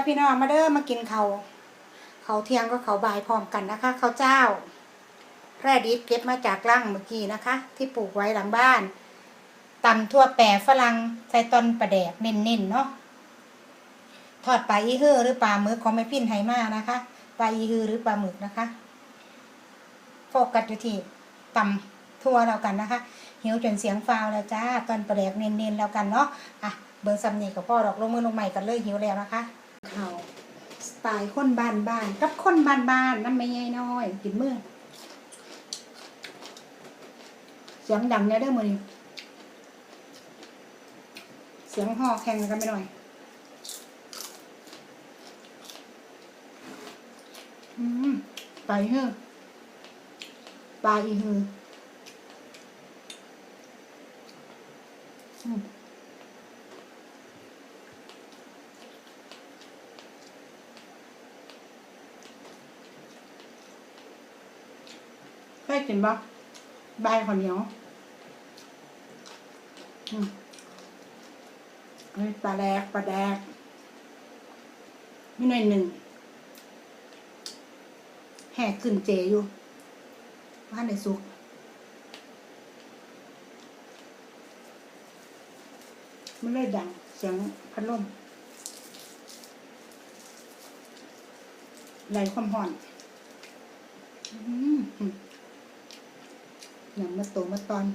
ค่ะพี่น้องมาเด้อมากินเขาเขาเที่ยงก็เขาบายพร้อมกันนะคะเขาเจ้า แร่ดิบเก็บมาจากร่างเมื่อกี้นะคะ ที่ปลูกไว้หลังบ้านตำทั่วแปรฝรั่งใส่ตอนปลาแดกเน้นๆเนาะทอดปลาอีฮือหรือปลาหมึกของแม่พินไหมานะคะปลาอีฮือหรือปลาหมึกนะคะโฟกัสอยู่ที่ตำทั่วแล้วกันนะคะหิวจนเสียงฟาวแล้วจ้าตอนปลาแดกเน้นๆแล้วกันเนาะอะเบิร์ซัมนี่กับพ่อดอกลงมือลงใหม่กันเลยหิวแล้วนะคะ เขาสไตล์คนบ้านบ้านกับคนบ้านบ้านน้ำไม่ใหญ่น้อย กินมือเสียงดังเนี่ยเด้อมือนี้เสียงห่อแข่งกันไปหน่อยอืมไปเฮ้อปลาอีหืออืมเค ยกินบ่ใบข้าวเหนียวอืมปลาแดกปลาแดกมีหน่อยหนึ่งแหกขึ้นเจอยู่บ้านในสุกมันเลยดังเสียงพัดลมไหลความห่อน อืม หนังมาโตมาตอน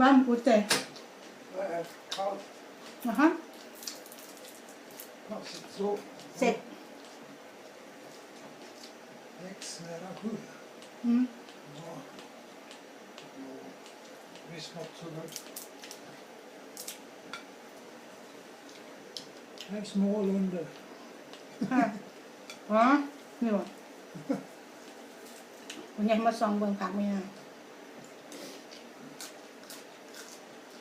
ว่านกูเจ Nej, kallt. นะฮะ Passet så. เสร็จ อืม Ja. Och Visst något sådär. En smal under. ค่ะอ๋อนี่หรอคุณยายมาซองเบิ่งผักไม่ได้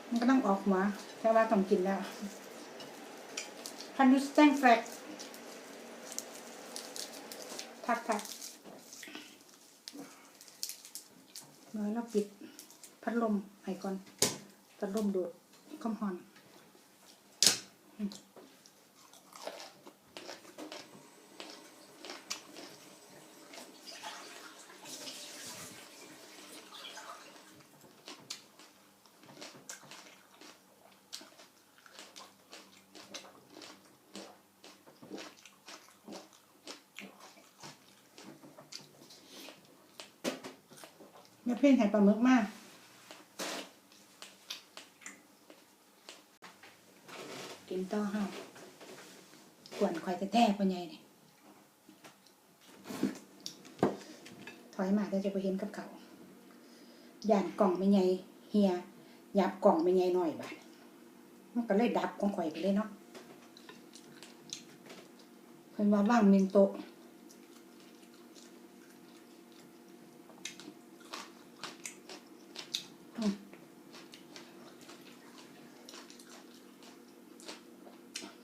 มันก็ต้องออกหัวแค่ว่าต้องกินแล้วพันธุสแตงแฟลกทักทัก น้อยเราปิดพัดลมให้ก่อนพัดลมดูดความหอน ม่เพ่นไข่ปลาหมึกมากกินต่อห้าวกวนข่อยแท้ปัญญาเนี่ยถอยมาแต่จะไปเห็นกับเขาย่านกล่องไม่ใหญ่เฮียยับกล่องไม่ใหญ่หน่อยบาดมันก็เลยดับของข่อยไปเลยเนาะเพิ่นว่าว่างเมนโตะ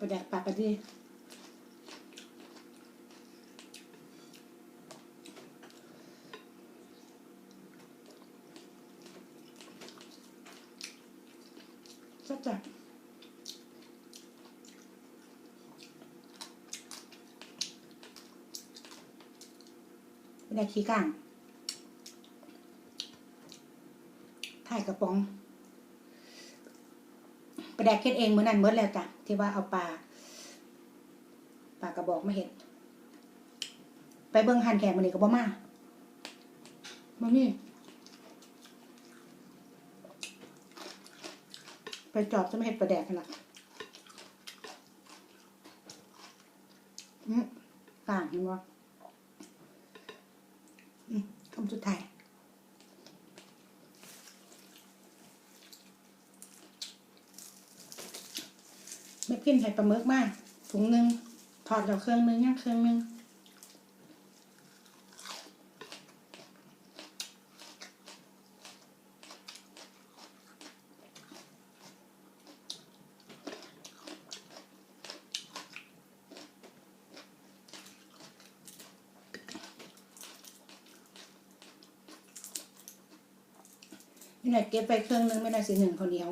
ประแดกปากกะดีจัดจัดประแดกขี้ก้างถ่ายกระป๋อง แดกเค็ดเองเหมือนนั้นเมื่อแล้วจ้ะที่ว่าเอาปลาปลากระบอกมาเห็ด ไปเบิ้งหันแขกมันนี่ก็บ่มาบ่มีไปจอบจะไม่เห็ดปลาแดกกันละอืมต่างเห็นบ่อืมคำสุดท้าย ใส่ปลาหมึกมาถุงหนึ่งถอดเราเครื่องนึงย่างเครื่องนึงไม่ได้เก็บไปเครื่องนึงไม่ได้สีหนึ่งข้าวเหนียว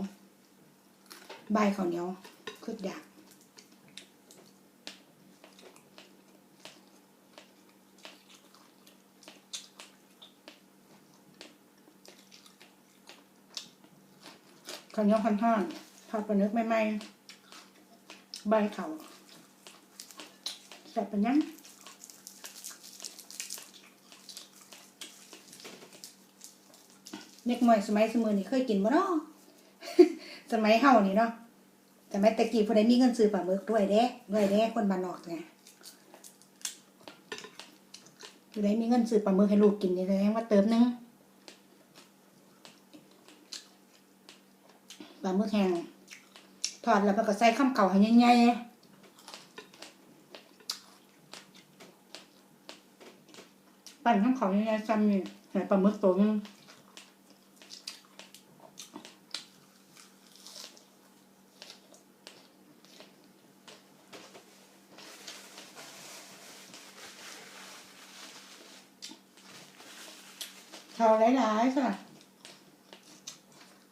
ใบข้าวเหนียวคืออยาก ข้าวเหนียวพันท่อนทอดปลาเนื้อไม่ไหมใบเขาแซ่บเป็นยังเด็กหน่อยสมัยสมือนี่เคยกินบ่เนาะสมัยเฮานี่เนาะสมัยตะกี้พอได้มีเงินซื้อปลาหมึกด้วยเด้ด้วยเด้คนบ้านนอกไงพอได้มีเงินซื้อปลาหมึกให้ลูกกินนี่แสดงว่าเติมนึง ปลาหมึกแห้งทอดแล้วมันก็ใส่ข้ามเก่าให้ใหญ่ๆปั่นข้ามเก่าใหญ่ๆซ้ำนี่ใส่ปลาหมึกตัวนึงเท่าหลายๆค่ะ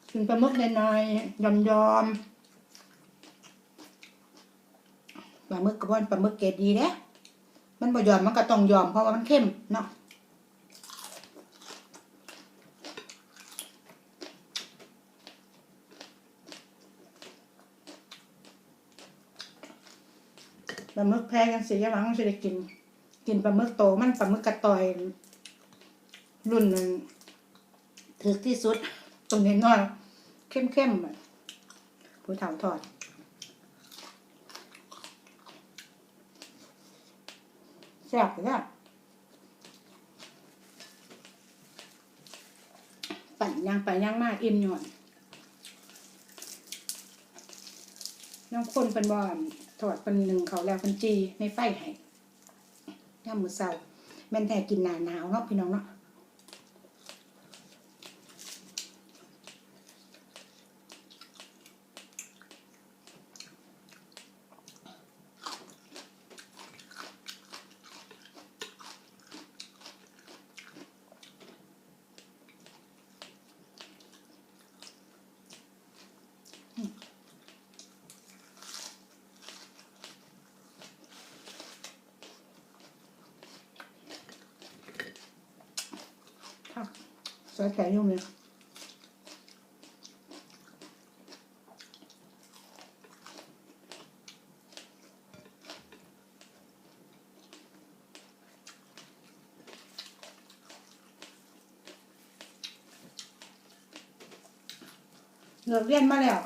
กิน ปลาหมึกน้อยๆยอมยอมปลาหมึกกระพอนปลาหมึกเกรดดีเด้มันบ่ยอมมันก็ต้องยอมเพราะว่ามันเข้มเนาะปลาหมึกแพ้กันสียหวังสิได้กิน กินปลาหมึกโตมันปลาหมึกกระต่อย รุ่นหนึ่งถึกที่สุดตรงนี้น้อย เข้มๆผู้เฒ่าทอดแซ่บเลยอะปั่นย่างไปย่างมากอิ่มหย่อนน้องคนเป็นบอนถอดเป็นหนึ่งเขาแล้วเป็นจีในไฟให้ย่ามมือเศร้าแม่นแต่กินหนาหนาวเนาะพี่น้องเนาะ ผัก ใส่ไก่ยุ่งเลยเลิกเรียนมาแล้ว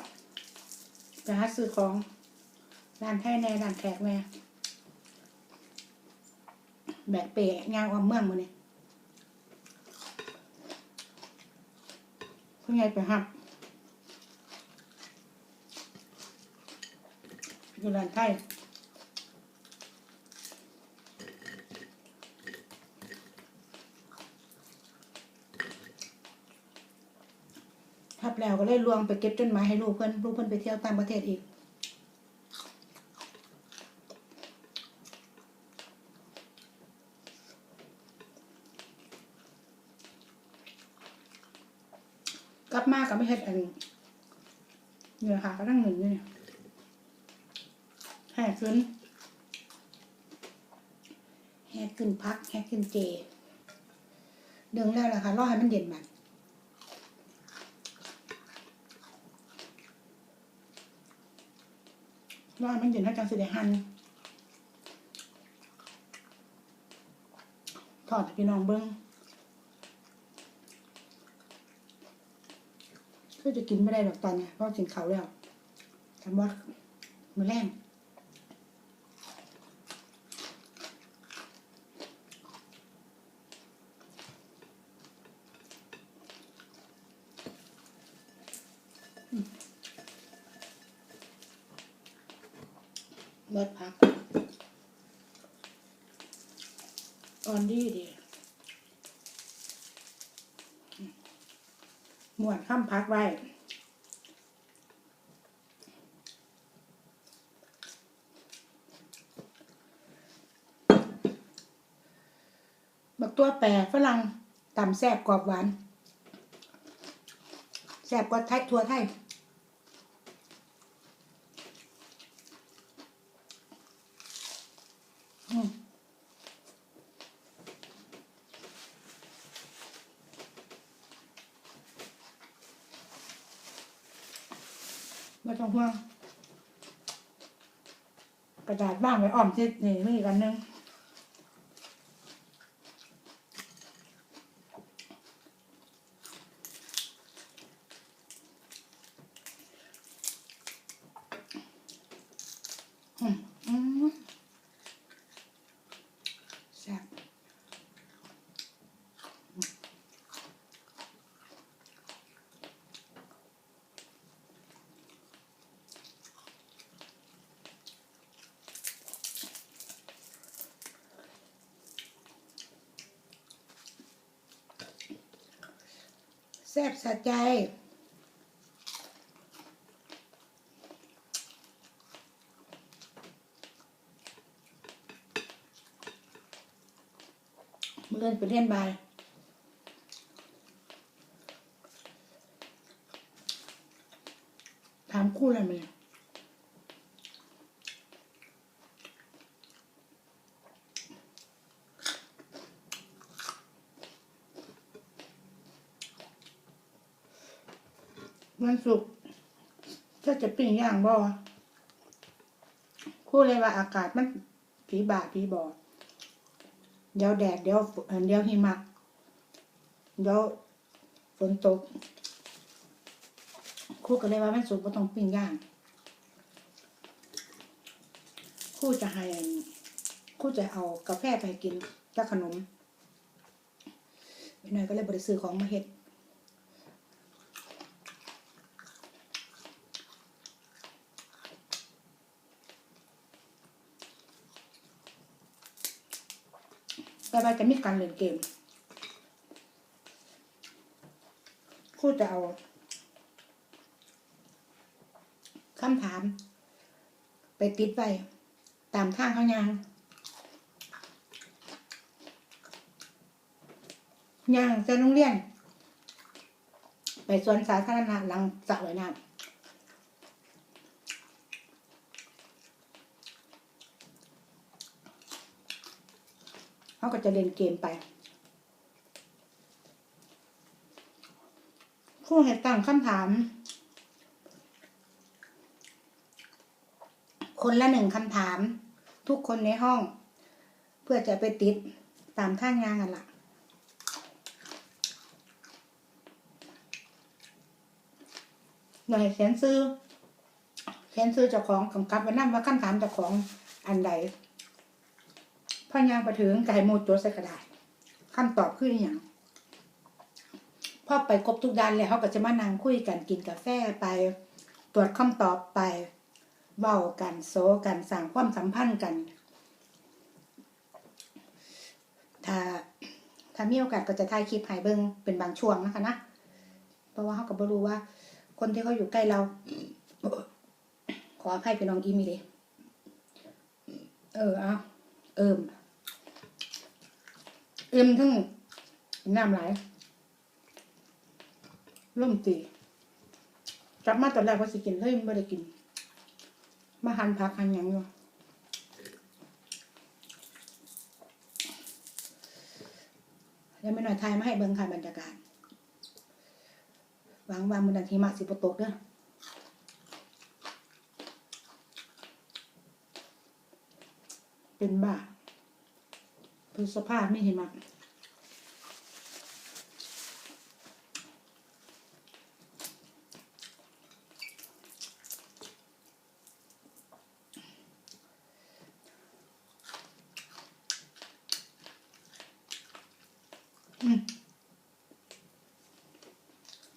ไปหาซื้อของร้านไทยแน่ร้านแขกแน่แบกเปะงานความเมืองมาเนี่ย ใหญ่ไปหักอยู่ร้านไทยทับแล้วก็เลยลวงไปเก็บจนหมายให้ลูกเพื่อนลูกเพื่อนไปเที่ยวต่างประเทศอีก กลับมากับไม่เฮ็ดอันนี้เนี่ยค่ะก็นั่งหนึ่งเนี่ยแห่ขึ้นแห่ขึ้นพักแห่ขึ้นเจเดึงแล้วล่ะค่ะรอให้มันเย็นมันรอให้มันเย็นให้จังสิได้หั่นทอดพี่น้องเบิ้ง ก็จะกินไม่ได้หรอกตอนเนี้ยเพราะกินเขาแล้วทำว่ามือแรงอืมเบิดพักอ่อนดีดีอืม หมวนข้ามพักไว้ บักตัวแปรฝรั่งตำแซ่บกรอบหวาน แซ่บกว่าไทยทัวไทย อืม ไม่ต้องห่วงกระดาษบ้างไว้อ้อมทิศนี่มีอีกอันหนึง อืมอืมแซ่บ แซ่บสะใจ เมื่อเล่นไปเล่นบายถามคู่อะไรไหมุกถ้าจะปิ้งย่างบ่คู่เลยว่าอากาศมันผีบาผีบอเดี๋ยวแดดเดี๋ยวเดี๋ยวหิมะเดี๋ยวฝนตกคู่ก็เลยว่าไม่สุกก็ต้องปิ้งย่าง คู่จะให้คู่จะเอากาแฟไปกินกับขนมพี่อยก็เลยบริซื้อของมาเฮ็ด แต่ว่าจะมีการเล่นเกมครู่จะเอาคำถาม ไปติดไปตามทางเขายางยางจะโรงเรียน ไปสวนสาธารณะหลังสระว่ายน้ำ เขาก็จะเล่นเกมไปครู่ให้ตั้งคำถาม คนละหนึ่งคำถาม ทุกคนในห้อง เพื่อจะไปติดตามท่างงานกันละหน่อยเขียนซื้อเขียนซื้อเจ้าของกำกับไว้นั่ว่าคำถามเจ้าของอันใด พ่อยางไปถึงไก่โมตัวใส่กระดาษคำตอบคืออย่างพ่อไปครบทุกด้านแล้วเขาก็จะมานั่งคุยกันกินกาแฟไปตรวจคำตอบไปเว้ากันโซกันสร้างความสัมพันธ์กัน ถ้าถ้ามีโอกาสก็จะถ่ายคลิปให้เบิ่งเป็นบางช่วงนะคะนะเพราะว่าเขาก็บรู้ว่า คนที่เขาอยู่ใกล้เรา ขออภัยพี่น้องอีมีเลยเออเอาเอิม อิมทั้งน้ำไหลายล่มตีกลับมาตอนแรกว่าสิกินเลยไม่ได้กิน มาหันผักหันยังอยู่แล้วไม่หน่อยทายมาให้เบิ่งค่ะบรรยากาศหวังว่ามือนันหิมะสิบตกเด้อเป็นบ้า พฤษภาไม่เหิมะอืม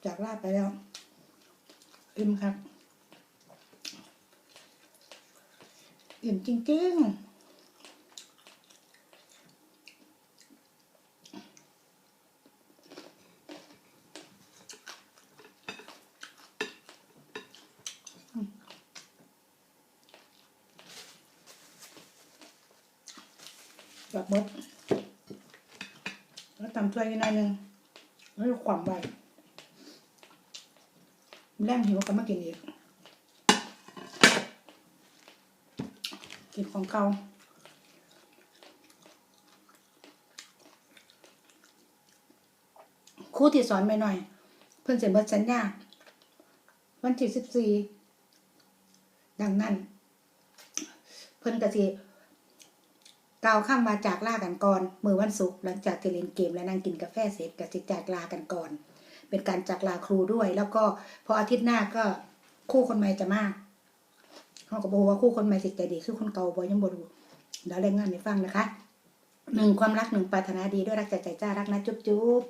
จากลาดไปแล้วอิ่มครับอิ่มจริงๆ แบบมดแล้วตำถ้วยอีกหน่อยนึงแล้วความไวแรงหิวก็มากินอีกกินของเก่าครูที่สอนไม่หน่อย เพิ่นเสร็จหมดสัญญาวันที่สิบสี่ดังนั้น เพิ่นก็สิ กล่าข้ามมาจากลากันก่อนมือวันศุกร์หลังจากที่เล่นเกมและนั่งกินกาแฟเสร็จก็สิจากลากันก่อน เป็นการจากลาครูด้วย แล้วก็พออาทิตย์หน้าก็คู่คนใหม่จะมาเขาก็บอกว่าคู่คนใหม่สิใจดีคือคนเก่าบอยังบ่รู้เดี๋ยวรายงานให้ฟังนะคะหนึ่งความรักหนึ่งปรารถนาดีด้วยรักจากใจจ้ารักนะจุ๊บจุ๊บ